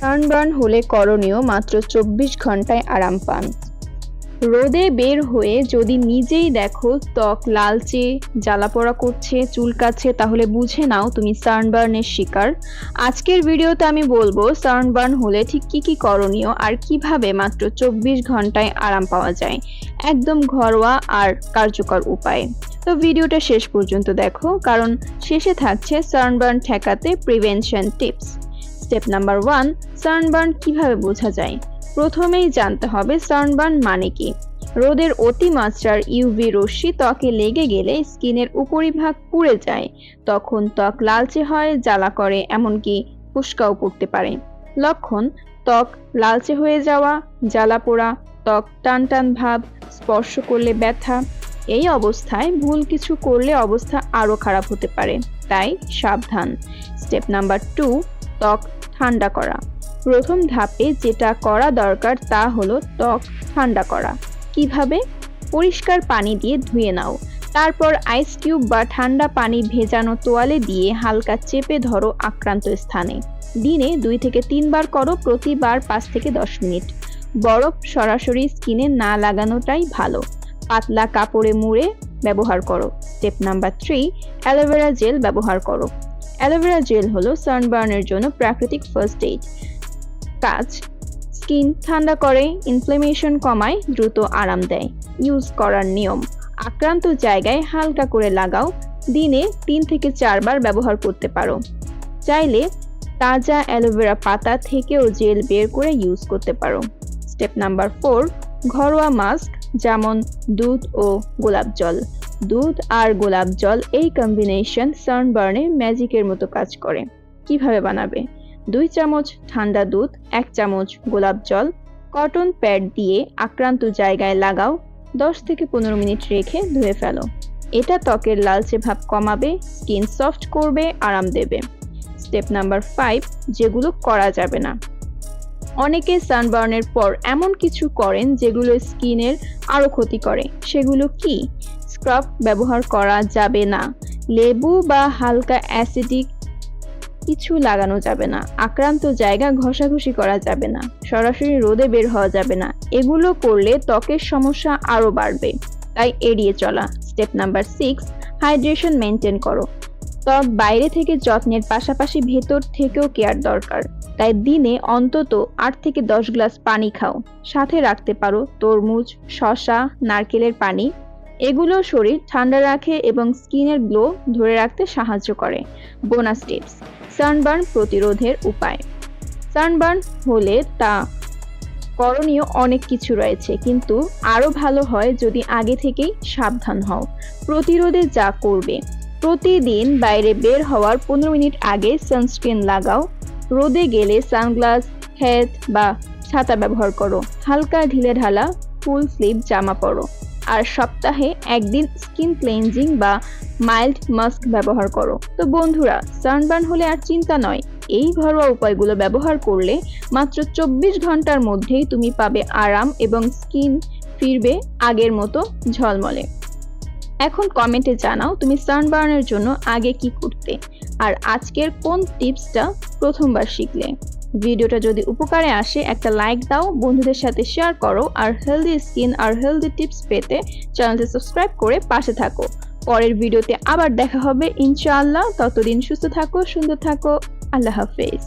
Sunburn হলে করণীয় মাত্র চব্বিশ ঘন্টায় আরাম পান। রোদে বের হয়ে যদি নিজেই দেখো ত্বক লালচে, জ্বালাপোড়া করছে, চুলকাচ্ছে, তাহলে বুঝে নাও তুমি সানবার্নের শিকার। আজকের ভিডিওতে আমি বলব সানবার্ন হলে ঠিক কি কি করণীয় আর কীভাবে মাত্র চব্বিশ ঘন্টায় আরাম পাওয়া যায়। একদম ঘরোয়া আর কার্যকর উপায়। তো ভিডিওটা শেষ পর্যন্ত দেখো, কারণ শেষে থাকছে সানবার্ন ঠেকাতে prevention tips step number one sunburn কীভাবে বোঝা যায়? প্রথমেই জানতে হবে সানবার্ন মানে কি। রোদের অতিমাত্রার ইউভি রশ্মি ত্বকে লেগে গেলে স্কিনের উপরিভাগ পুড়ে যায়। তখন ত্বক লালচে হয়, জ্বালা করে, এমনকি ফুসকাও পড়তে পারে। লক্ষণ, ত্বক লালচে হয়ে যাওয়া, জ্বালা পোড়া, ত্বক টান টান ভাব, স্পর্শ করলে ব্যথা। এই অবস্থায় ভুল কিছু করলে অবস্থা আরও খারাপ হতে পারে। তাই সাবধান। স্টেপ নাম্বার টু ত্বক ঠান্ডা করা। প্রথম ধাপে যেটা করা দরকার তা হলো ত্বক ঠান্ডা করা। কীভাবে? পরিষ্কার পানি দিয়ে ধুয়ে নাও। তারপর আইস কিউব বা ঠান্ডা পানি ভেজানো তোয়ালে দিয়ে হালকা চেপে ধরো আক্রান্ত স্থানে। দিনে দুই থেকে তিনবার করো, প্রতিবার পাঁচ থেকে দশ মিনিট। বরফ সরাসরি স্কিনে না লাগানোটাই ভালো। পাতলা কাপড়ে মুড়ে ব্যবহার করো। Step number three aloe vera gel ব্যবহার করো। অ্যালোভেরা জেল হলো সানবার্নের জন্য প্রাকৃতিক ফার্স্ট এইড কাজ, স্কিন ঠান্ডা করে ইনফ্লেমেশন কমায়, দ্রুত আরাম দেয়। ইউজ করার নিয়ম, আক্রান্ত জায়গায় হালকা করে লাগাও, দিনে তিন থেকে চারবার ব্যবহার করতে পারো। চাইলে তাজা অ্যালোভেরা পাতা থেকেও জেল বের করে ইউজ করতে পারো। স্টেপ নাম্বার ফোর ঘরোয়া মাস্ক যেমন দুধ ও গোলাপ জল। দুধ আর গোলাপ জল এই কম্বিনেশন সানবার্নে ম্যাজিকের মতো কাজ করে। কীভাবে বানাবে? দুই চামচ ঠান্ডা দুধ, এক চামচ গোলাপ জল কটন প্যাড দিয়ে আক্রান্ত জায়গায় লাগাও, দশ থেকে পনেরো মিনিট রেখে ধুয়ে ফেলো। এটা ত্বকের লালচে ভাব কমাবে স্কিন সফট করবে, আরাম দেবে। স্টেপ নাম্বার ফাইভ যেগুলো করা যাবে না। অনেকে সানবার্নের পর এমন কিছু করেন যেগুলো স্কিনের আরও ক্ষতি করে। সেগুলো কি? স্ক্রাব ব্যবহার করা যাবে না। লেবু বা হালকা অ্যাসিডিক কিছু লাগানো যাবে না। আক্রান্ত জায়গা ঘষাঘষি করা যাবে না। সরাসরি রোদে বের হওয়া যাবে না। এগুলো করলে ত্বকের সমস্যা আরও বাড়বে। তাই এড়িয়ে চলা। Step number six, hydration maintain করো। ত্বক বাইরে থেকে যত্নের পাশাপাশি ভেতর থেকেও কেয়ার দরকার। তাই দিনে অন্তত আট থেকে দশ গ্লাস পানি খাও। সাথে রাখতে পারো তরমুজ, শসা, নারকেলের পানি এগুলো শরীর ঠান্ডা রাখে এবং স্কিনের গ্লো ধরে রাখতে সাহায্য করে। বোনাস টিপস, সানবার্ন প্রতিরোধের উপায়। সানবার্ন হলে তা করণীয় অনেক কিছু রয়েছে, কিন্তু আরও ভালো হয় যদি আগে থেকেই সাবধান হও। প্রতিরোধে যা করবে, প্রতিদিন বাইরে বের হওয়ার পনেরো মিনিট আগে সানস্ক্রিন লাগাও। রোদে গেলে সানগ্লাস, হেড বা ছাতা ব্যবহার করো। হালকা ঢিলে ঢালা, ফুল স্লিভ জামা পরো। আর সপ্তাহে একদিন স্কিন ক্লেনজিং বা মাইল্ড মাস্ক ব্যবহার করো। তো বন্ধুরা, সানবার্ন হলে আর চিন্তা নয়, এই ঘরোয়া উপায়গুলো ব্যবহার করলে মাত্র চব্বিশ ঘণ্টার মধ্যেই তুমি পাবে আরাম এবং স্কিন ফিরবে আগের মতো ঝলমলে। এখন কমেন্টে জানাও তুমি সানবার্নের জন্য আগে কি করতে, আর আজকের কোন টিপসটা প্রথমবার শিখলে। ভিডিওটা যদি উপকারে আসে, একটা লাইক দাও, বন্ধুদের সাথে শেয়ার করো, আর হেলদি স্কিন আর হেলদি টিপস পেতে চ্যানেলটি সাবস্ক্রাইব করে পাশে থাকো। পরের ভিডিওতে আবার দেখা হবে, ইনশাআল্লাহ। ততদিন সুস্থ থাকো, সুন্দর থাকো। আল্লাহ হাফেজ।